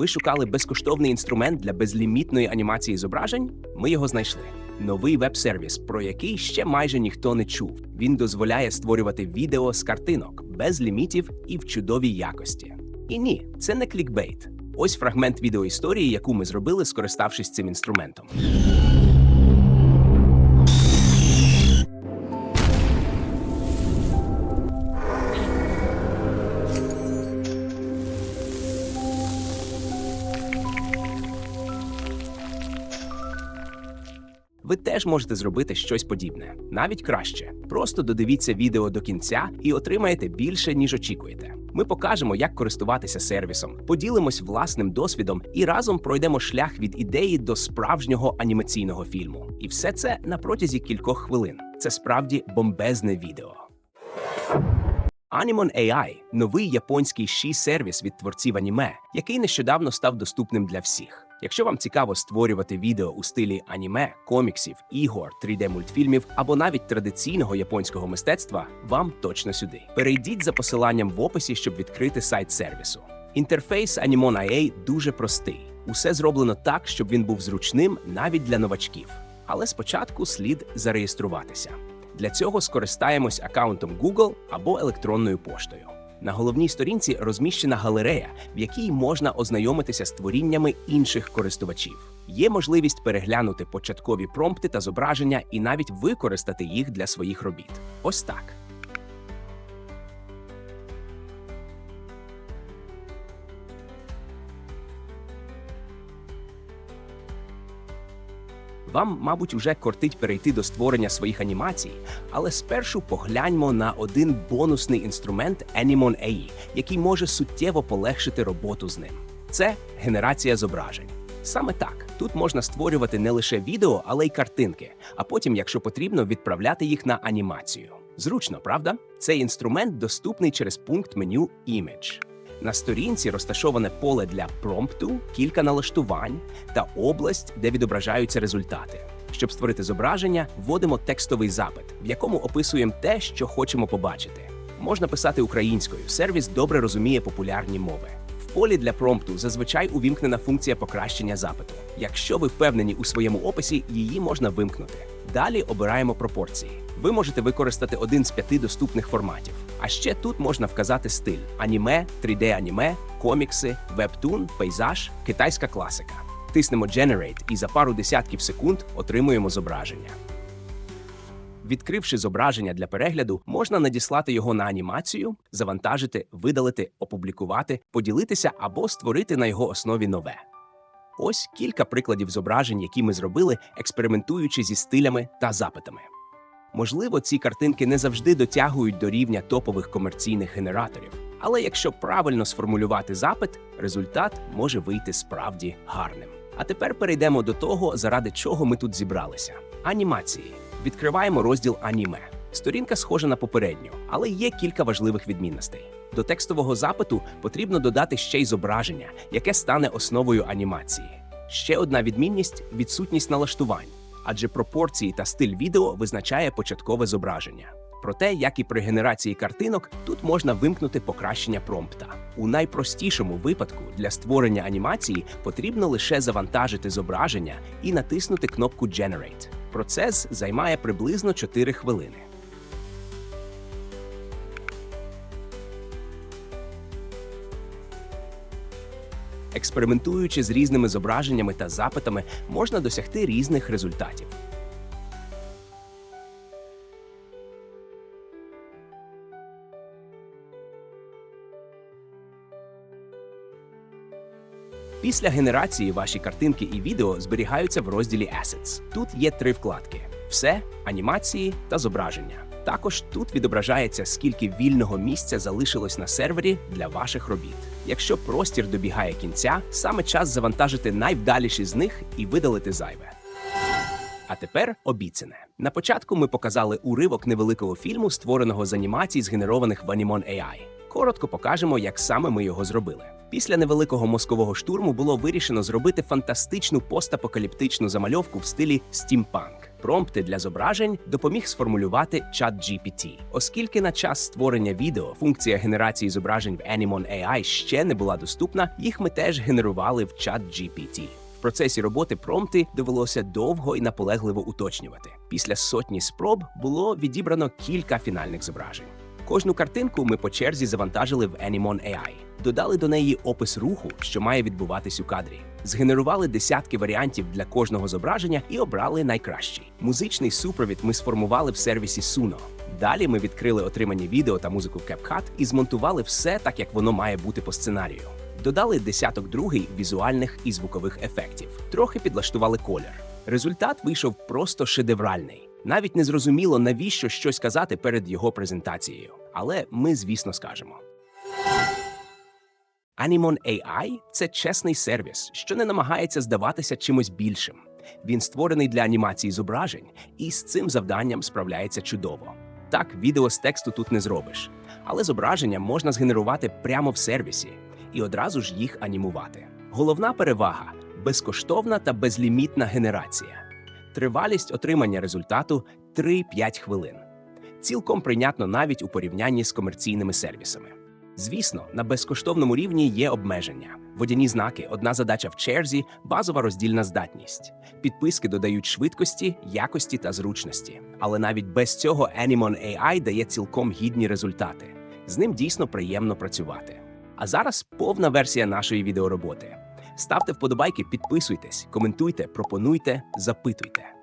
Ви шукали безкоштовний інструмент для безлімітної анімації зображень? Ми його знайшли. Новий веб-сервіс, про який ще майже ніхто не чув. Він дозволяє створювати відео з картинок без лімітів і в чудовій якості. І ні, це не клікбейт. Ось фрагмент відеоісторії, яку ми зробили, скориставшись цим інструментом. Ви теж можете зробити щось подібне, навіть краще. Просто додивіться відео до кінця і отримаєте більше, ніж очікуєте. Ми покажемо, як користуватися сервісом, поділимось власним досвідом і разом пройдемо шлях від ідеї до справжнього анімаційного фільму. І все це на протязі кількох хвилин. Це справді бомбезне відео. Animon AI – новий японський ші сервіс від творців аніме, який нещодавно став доступним для всіх. Якщо вам цікаво створювати відео у стилі аніме, коміксів, ігор, 3D-мультфільмів або навіть традиційного японського мистецтва, вам точно сюди. Перейдіть за посиланням в описі, щоб відкрити сайт сервісу. Інтерфейс Animon AI дуже простий. Усе зроблено так, щоб він був зручним навіть для новачків. Але спочатку слід зареєструватися. Для цього скористаємось аккаунтом Google або електронною поштою. На головній сторінці розміщена галерея, в якій можна ознайомитися з творіннями інших користувачів. Є можливість переглянути початкові промпти та зображення і навіть використати їх для своїх робіт. Ось так. Вам, мабуть, уже кортить перейти до створення своїх анімацій, але спершу погляньмо на один бонусний інструмент Animon AI, який може суттєво полегшити роботу з ним. Це генерація зображень. Саме так тут можна створювати не лише відео, але й картинки, а потім, якщо потрібно, відправляти їх на анімацію. Зручно, правда? Цей інструмент доступний через пункт меню Image. На сторінці розташоване поле для промпту, кілька налаштувань та область, де відображаються результати. Щоб створити зображення, вводимо текстовий запит, в якому описуємо те, що хочемо побачити. Можна писати українською. Сервіс добре розуміє популярні мови. Полі для промпту зазвичай увімкнена функція покращення запиту. Якщо ви впевнені у своєму описі, її можна вимкнути. Далі обираємо пропорції. Ви можете використати один з п'яти доступних форматів. А ще тут можна вказати стиль: аніме, 3D-аніме, комікси, вебтун, пейзаж, китайська класика. Тиснемо Generate і за пару десятків секунд отримуємо зображення. Відкривши зображення для перегляду, можна надіслати його на анімацію, завантажити, видалити, опублікувати, поділитися або створити на його основі нове. Ось кілька прикладів зображень, які ми зробили, експериментуючи зі стилями та запитами. Можливо, ці картинки не завжди дотягують до рівня топових комерційних генераторів, але якщо правильно сформулювати запит, результат може вийти справді гарним. А тепер перейдемо до того, заради чого ми тут зібралися. Анімації. Відкриваємо розділ аніме. Сторінка схожа на попередню, але є кілька важливих відмінностей. До текстового запиту потрібно додати ще й зображення, яке стане основою анімації. Ще одна відмінність відсутність налаштувань, адже пропорції та стиль відео визначає початкове зображення. Проте, як і при генерації картинок, тут можна вимкнути покращення промпта. У найпростішому випадку для створення анімації потрібно лише завантажити зображення і натиснути кнопку Generate. Процес займає приблизно 4 хвилини. Експериментуючи з різними зображеннями та запитами, можна досягти різних результатів. Після генерації ваші картинки і відео зберігаються в розділі Assets. Тут є три вкладки: все, анімації та зображення. Також тут відображається, скільки вільного місця залишилось на сервері для ваших робіт. Якщо простір добігає кінця, саме час завантажити найвдаліші з них і видалити зайве. А тепер обіцяне. На початку ми показали уривок невеликого фільму, створеного з анімацій, згенерованих в Animon AI. Коротко покажемо, як саме ми його зробили. Після невеликого мозкового штурму було вирішено зробити фантастичну постапокаліптичну замальовку в стилі стімпанк. Промпти для зображень допоміг сформулювати чат GPT. Оскільки на час створення відео функція генерації зображень в Animon AI ще не була доступна, їх ми теж генерували в чат GPT. В процесі роботи промпти довелося довго і наполегливо уточнювати. Після сотні спроб було відібрано кілька фінальних зображень. Кожну картинку ми по черзі завантажили в Animon AI. Додали до неї опис руху, що має відбуватись у кадрі. Згенерували десятки варіантів для кожного зображення і обрали найкращий. Музичний супровід ми сформували в сервісі Suno. Далі ми відкрили отримані відео та музику в CapCut і змонтували все так, як воно має бути по сценарію. Додали десяток другий візуальних і звукових ефектів. Трохи підлаштували колір. Результат вийшов просто шедевральний. Навіть не зрозуміло, навіщо щось казати перед його презентацією. Але ми, звісно, скажемо. Animon AI – це чесний сервіс, що не намагається здаватися чимось більшим. Він створений для анімації зображень і з цим завданням справляється чудово. Так, відео з тексту тут не зробиш, але зображення можна згенерувати прямо в сервісі і одразу ж їх анімувати. Головна перевага безкоштовна та безлімітна генерація. Тривалість отримання результату 3-5 хвилин. Цілком прийнятно навіть у порівнянні з комерційними сервісами. Звісно, на безкоштовному рівні є обмеження. Водяні знаки, одна задача в черзі, базова роздільна здатність. Підписки додають швидкості, якості та зручності. Але навіть без цього Animon AI дає цілком гідні результати. З ним дійсно приємно працювати. А зараз повна версія нашої відеороботи. Ставте вподобайки, підписуйтесь, коментуйте, пропонуйте, запитуйте.